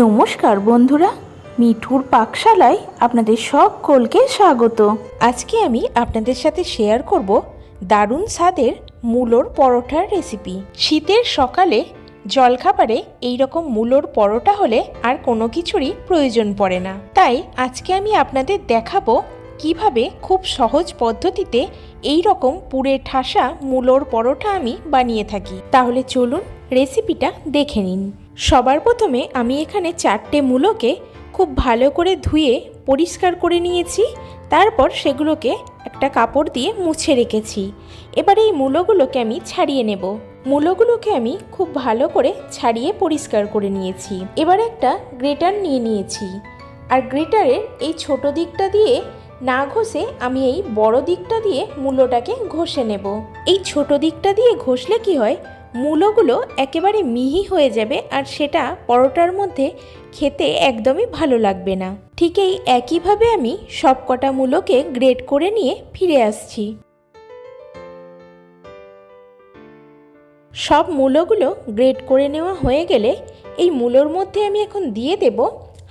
নমস্কার বন্ধুরা, মিঠুর পাকশালায় আপনাদের সকলকে স্বাগত। আজকে আমি আপনাদের সাথে শেয়ার করব দারুণ স্বাদের মূলোর পরোটার রেসিপি শীতের সকালে জলখাবারে এই রকম মূলোর পরোটা হলে আর কোনো কিছুরই প্রয়োজন পড়ে না। তাই আজকে আমি আপনাদের দেখাবো কীভাবে খুব সহজ পদ্ধতিতে এই রকম পুরে ঠাসা মূলোর পরোটা আমি বানিয়ে থাকি। তাহলে চলুন রেসিপিটা দেখে নিন। সবার প্রথমে আমি এখানে চারটে মূলোকে খুব ভালো করে ধুয়ে পরিষ্কার করে নিয়েছি, তারপর সেগুলোকে একটা কাপড় দিয়ে মুছে রেখেছি। এবার এই মূলোগুলোকে আমি ছাড়িয়ে নেব। মূলোগুলোকে আমি খুব ভালো করে ছাড়িয়ে পরিষ্কার করে নিয়েছি। এবার একটা গ্রেটার নিয়ে নিয়েছি। আর গ্রেটারের এই ছোট দিকটা দিয়ে না ঘষে আমি এই বড় দিকটা দিয়ে মূলোটাকে ঘষে নেব। এই ছোট দিকটা দিয়ে ঘষলে কি হয়? মূলোগুলো একেবারে মিহি হয়ে যাবে আর সেটা পরোটার মধ্যে খেতে একদমই ভালো লাগবে না। ঠিক এই একইভাবে আমি সব কটা মূলোকে গ্রেট করে নিয়ে ফিরে আসছি। সব মূলোগুলো গ্রেট করে নেওয়া হয়ে গেলে এই মূলোর মধ্যে আমি এখন দিয়ে দেব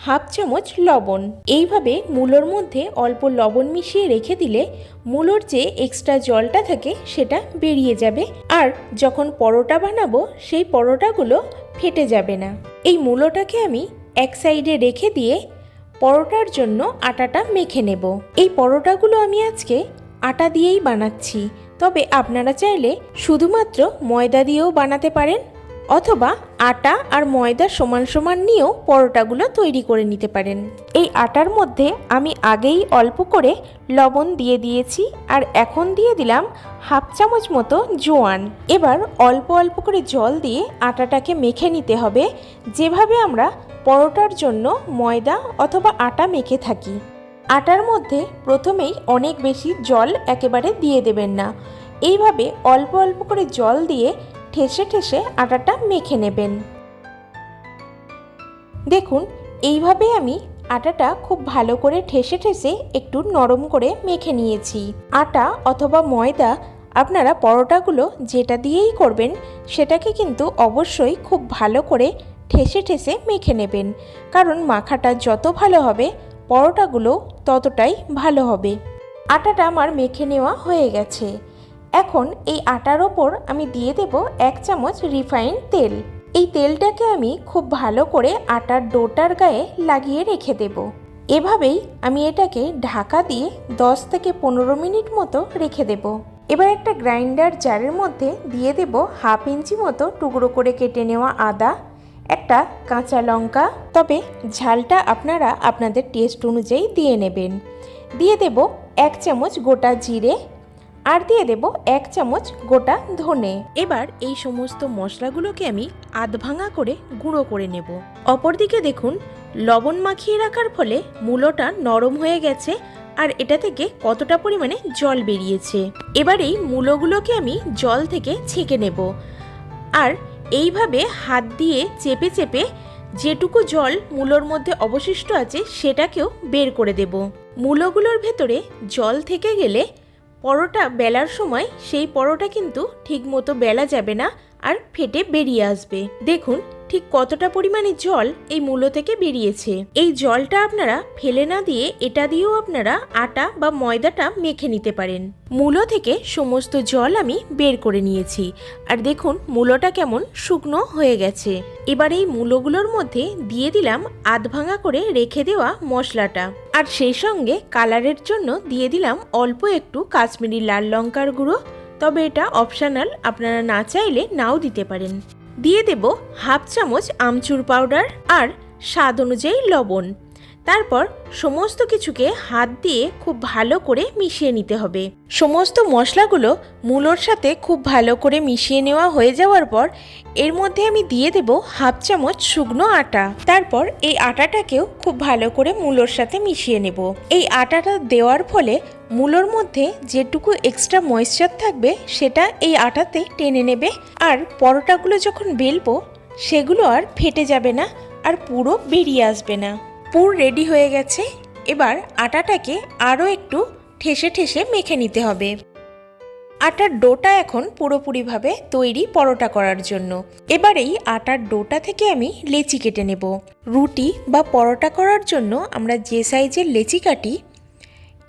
হাফ চামচ লবণ। এইভাবে মূলোর মধ্যে অল্প লবণ মিশিয়ে রেখে দিলে মূলোর যে এক্সট্রা জলটা থাকে সেটা বেরিয়ে যাবে। আর যখন পরোটা বানাবো, সেই পরোটাগুলো ফেটে যাবে না। এই মূলোটাকে আমি এক সাইডে রেখে দিয়ে পরোটার জন্য আটাটা মেখে নেব। এই পরোটাগুলো আমি আজকে আটা দিয়েই বানাচ্ছি। তবে আপনারা চাইলে শুধুমাত্র ময়দা দিয়েও বানাতে পারেন। অথবা আটা আর ময়দা সমান সমান নিয়েও পরোটাগুলো তৈরি করে নিতে পারেন। এই আটার মধ্যে আমি আগেই অল্প করে লবণ দিয়ে দিয়েছি আর এখন দিয়ে দিলাম হাফ চামচ মতো জোয়ান। এবার অল্প অল্প করে জল দিয়ে আটাটাকে মেখে নিতে হবে। যেভাবে আমরা পরোটার জন্য ময়দা অথবা আটা মেখে থাকি। আটার মধ্যে প্রথমেই অনেক বেশি জল একেবারে দিয়ে দেবেন না। এইভাবে অল্প অল্প করে জল দিয়ে ঠেসে ঠেসে আটাটা মেখে নেবেন। দেখুন, এইভাবে আমি আটাটা খুব ভালো করে ঠেসে ঠেসে একটু নরম করে মেখে নিয়েছি। আটা অথবা ময়দা আপনারা পরোটাগুলো যেটা দিয়েই করবেন, সেটাকে কিন্তু অবশ্যই খুব ভালো করে ঠেসে ঠেসে মেখে নেবেন। কারণ মাখাটা যত ভালো হবে, পরোটাগুলো ততটাই ভালো হবে। আটাটা আমার মেখে নেওয়া হয়ে গেছে। এখন এই আটার ওপর আমি দিয়ে দেব এক চামচ রিফাইন তেল। এই তেলটাকে আমি খুব ভালো করে আটার ডোটার গায়ে লাগিয়ে রেখে দেব। এভাবেই আমি এটাকে ঢাকা দিয়ে 10 থেকে পনেরো মিনিট মতো রেখে দেব। এবার একটা গ্রাইন্ডার জারের মধ্যে দিয়ে দেব হাফ ইঞ্চি মতো টুকরো করে কেটে নেওয়া আদা, একটা কাঁচা লঙ্কা। তবে ঝালটা আপনারা আপনাদের টেস্ট অনুযায়ী দিয়ে নেবেন। দিয়ে দেব এক চামচ গোটা জিরে আর দিয়ে দেব এক চামচ গোটা ধনে। এবার এই সমস্ত মশলাগুলোকে আমি আধ ভাঙা করে গুঁড়ো করে নেব। অপরদিকে দেখুন, লবণ মাখিয়ে রাখার ফলে মূলোটা নরম হয়ে গেছে আর এটা থেকে কতটা পরিমাণে জল বেরিয়েছে। এবার এই মূলোগুলোকে আমি জল থেকে ছেঁকে নেব। আর এইভাবে হাত দিয়ে চেপে চেপে যেটুকু জল মূলোর মধ্যে অবশিষ্ট আছে সেটাকেও বের করে দেব। মূলোগুলোর ভেতরে জল থেকে গেলে পরোটা বেলার সময় সেই পরোটা কিন্তু ঠিক মতো বেলা যাবে না আর ফেটে বেরিয়ে আসবে। দেখুন ঠিক কতটা পরিমাণে জল এই মূলো থেকে বেরিয়েছে? এই জলটা আপনারা ফেলে না দিয়ে এটা দিয়েও আপনারা আটা বা ময়দাটা মেখে নিতে পারেন। মূলো থেকে সমস্ত জল আমি বের করে নিয়েছি। আর দেখুন, মূলোটা কেমন শুকনো হয়ে গেছে। এবার এই মূলোগুলোর মধ্যে দিয়ে দিলাম আধ ভাঙা করে রেখে দেওয়া মশলাটা। আর সেই সঙ্গে কালারের জন্য দিয়ে দিলাম অল্প একটু কাশ্মীরি লাল লঙ্কার গুঁড়ো। তবে এটা অপশনাল, আপনারা না চাইলে নাও দিতে পারেন। দিয়ে দেব হাফ চামচ আমচুর পাউডার আর স্বাদ অনুযায়ী লবণ। তারপর সমস্ত কিছুকে হাত দিয়ে খুব ভালো করে মিশিয়ে নিতে হবে। সমস্ত মশলাগুলো মূলোর সাথে খুব ভালো করে মিশিয়ে নেওয়া হয়ে যাওয়ার পর এর মধ্যে আমি দিয়ে দেব হাফ চামচ শুকনো আটা। তারপর এই আটাটাকেও খুব ভালো করে মূলোর সাথে মিশিয়ে নেব। এই আটাটা দেওয়ার ফলে মূলোর মধ্যে যেটুকু এক্সট্রা ময়েশ্চার থাকবে সেটা এই আটাতে টেনে নেবে আর পরোটাগুলো যখন বেলবো সেগুলো আর ফেটে যাবে না আর পুরো বেরিয়ে আসবে না। পুর রেডি হয়ে গেছে, এবার আটাটাকে আরও একটু ঠেসে ঠেসে মেখে নিতে হবে। আটার ডোটা এখন পুরোপুরিভাবে তৈরি পরোটা করার জন্য। এবারেই আটার ডোটা থেকে আমি লেচি কেটে নেব। রুটি বা পরোটা করার জন্য আমরা যে সাইজের লেচি কাটি,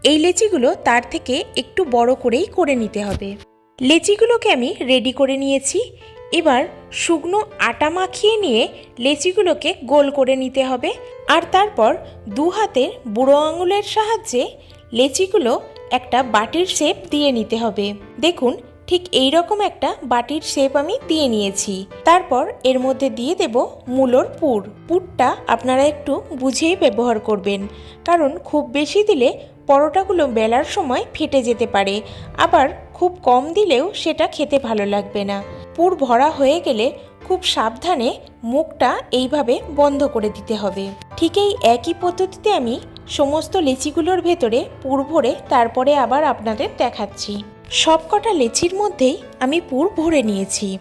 এই লেচিগুলো তার থেকে একটু বড় করেই করে নিতে হবে। লেচিগুলোকে আমি রেডি করে নিয়েছি। এবার শুকনো আটা মাখিয়ে নিয়ে লেচিগুলোকে গোল করে নিতে হবে। আর তারপর দু হাতের বুড়ো আঙুলের সাহায্যে লেচিগুলো একটা বাটির শেপ দিয়ে নিতে হবে। দেখুন, ঠিক এই রকম একটা বাটির শেপ আমি দিয়ে নিয়েছি। তারপর এর মধ্যে দিয়ে দেব মূলোর পুর। পুরটা আপনারা একটু বুঝেই ব্যবহার করবেন, কারণ খুব বেশি দিলে পরোটাগুলো বেলার সময় ফেটে যেতে পারে। আবার খুব কম দিলেও সেটা খেতে ভালো লাগবে না। পুর ভরা হয়ে গেলে খুব সাবধানে মুখটা এইভাবে বন্ধ করে দিতে হবে। ঠিক এই একই পদ্ধতিতে আমি সমস্ত লেচিগুলোর ভেতরে পুর ভরে তারপরে আবার আপনাদের দেখাচ্ছি। সবকটা লেচির মধ্যেই আমি পুর ভরে নিয়েছি।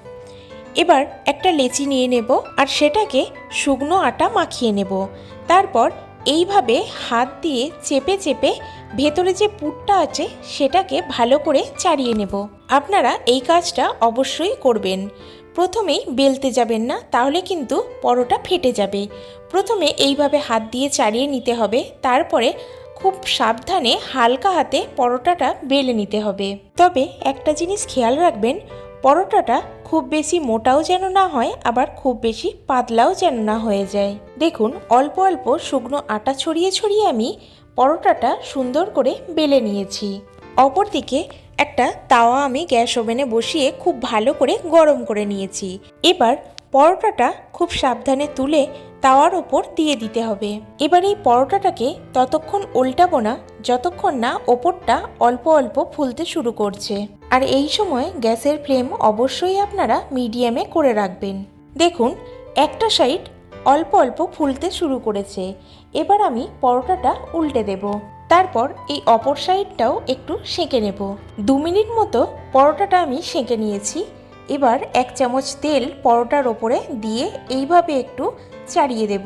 এবার একটা লেচি নিয়ে নেব আর সেটাকে শুকনো আটা মাখিয়ে নেব। তারপর এইভাবে হাত দিয়ে চেপে চেপে ভেতরে যে পুরটা আছে সেটাকে ভালো করে চাড়িয়ে নেব। আপনারা এই কাজটা অবশ্যই করবেন। প্রথমেই বেলতে যাবেন না, তাহলে কিন্তু পরোটা ফেটে যাবে। প্রথমে এইভাবে হাত দিয়ে চাড়িয়ে নিতে হবে, তারপরে খুব সাবধানে হালকা হাতে পরোটাটা বেলে নিতে হবে। তবে একটা জিনিস খেয়াল রাখবেন, পরোটাটা খুব বেশি মোটাও যেন না হয়, আবার খুব বেশি পাতলাও যেন না হয়ে যায়। দেখুন, অল্প অল্প শুকনো আটা ছড়িয়ে ছড়িয়ে আমি পরোটাটা সুন্দর করে বেলে নিয়েছি। অপরদিকে একটা তাওয়া আমি গ্যাস ওভেনে বসিয়ে খুব ভালো করে গরম করে নিয়েছি। এবার পরোটাটা খুব সাবধানে তুলে তাওয়ার ওপর দিয়ে দিতে হবে। এবার এই পরোটাটাকে ততক্ষণ উল্টাবো না, যতক্ষণ না ওপরটা অল্প অল্প ফুলতে শুরু করছে। আর এই সময় গ্যাসের ফ্লেম অবশ্যই আপনারা মিডিয়ামে করে রাখবেন। দেখুন, একটা সাইড অল্প অল্প ফুলতে শুরু করেছে। এবার আমি পরোটাটা উল্টে দেব। তারপর এই অপর সাইডটাও একটু সেঁকে নেব। দু মিনিট মতো পরোটাটা আমি সেঁকে নিয়েছি। এবার এক চামচ তেল পরোটার ওপরে দিয়ে এইভাবে একটু চাড়িয়ে দেব।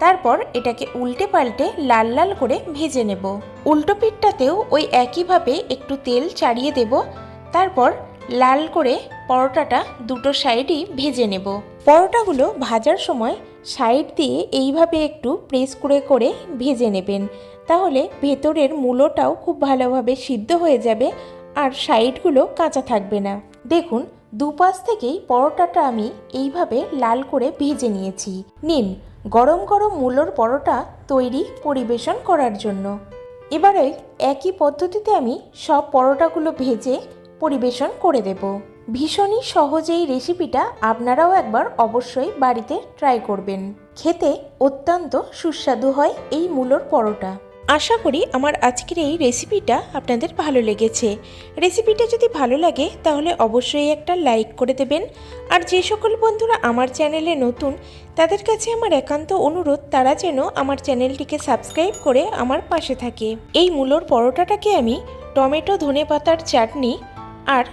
তারপর এটাকে উল্টে পাল্টে লাল লাল করে ভেজে নেব। উল্টো পিঠটাতেও ওই একইভাবে একটু তেল চাড়িয়ে দেব। তারপর লাল করে পরোটাটা দুটো সাইডই ভেজে নেব। পরোটাগুলো ভাজার সময় সাইড দিয়ে এইভাবে একটু প্রেস করে করে ভেজে নেবেন। তাহলে ভেতরের মূলোটাও খুব ভালোভাবে সিদ্ধ হয়ে যাবে আর সাইডগুলো কাঁচা থাকবে না। দেখুন, দুপাশ থেকেই পরোটাটা আমি এইভাবে লাল করে ভেজে নিয়েছি। নিন, গরম গরম মূলোর পরোটা তৈরি পরিবেশন করার জন্য। এবারে একই পদ্ধতিতে আমি সব পরোটাগুলো ভেজে পরিবেশন করে দেব। ভীষণই সহজ এই রেসিপিটা আপনারাও একবার অবশ্যই বাড়িতে ট্রাই করবেন। খেতে অত্যন্ত সুস্বাদু হয় এই মূলোর পরোটা। আশা করি আমার আজকের এই রেসিপিটা আপনাদের ভালো লেগেছে। রেসিপিটা যদি ভালো লাগে, তাহলে অবশ্যই একটা লাইক করে দেবেন। আর যে সকল বন্ধুরা আমার চ্যানেলে নতুন, তাদের কাছে আমার একান্ত অনুরোধ, তারা যেন আমার চ্যানেলটিকে সাবস্ক্রাইব করে আমার পাশে থাকে। এই মূলোর পরোটাটাকে আমি টমেটো ধনে পাতার চাটনি আর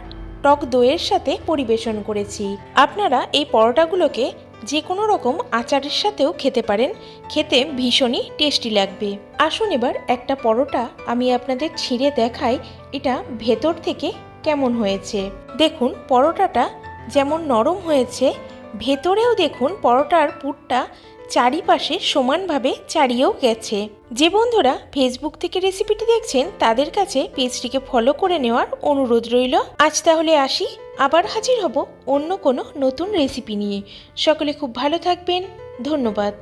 টক দইয়ের সাথে পরিবেশন করেছি। আপনারা এই পরোটাগুলোকে যে কোনো রকম আচারের সাথেও খেতে পারেন। খেতে ভীষণই টেস্টি লাগবে। আসুন এবার একটা পরোটা আমি আপনাদের ছিঁড়ে দেখাই এটা ভেতর থেকে কেমন হয়েছে। দেখুন, পরোটাটা যেমন নরম হয়েছে, ভেতরেও দেখুন পরোটার পুরটা চারিপাশে সমানভাবে চারিয়েও গেছে। যে বন্ধুরা ফেসবুক থেকে রেসিপিটি দেখছেন, তাদের কাছে পেজটিকে ফলো করে নেওয়ার অনুরোধ রইল। আজ তাহলে আসি, আবার হাজির হব অন্য কোনো নতুন রেসিপি নিয়ে। সকলে খুব ভালো থাকবেন, ধন্যবাদ।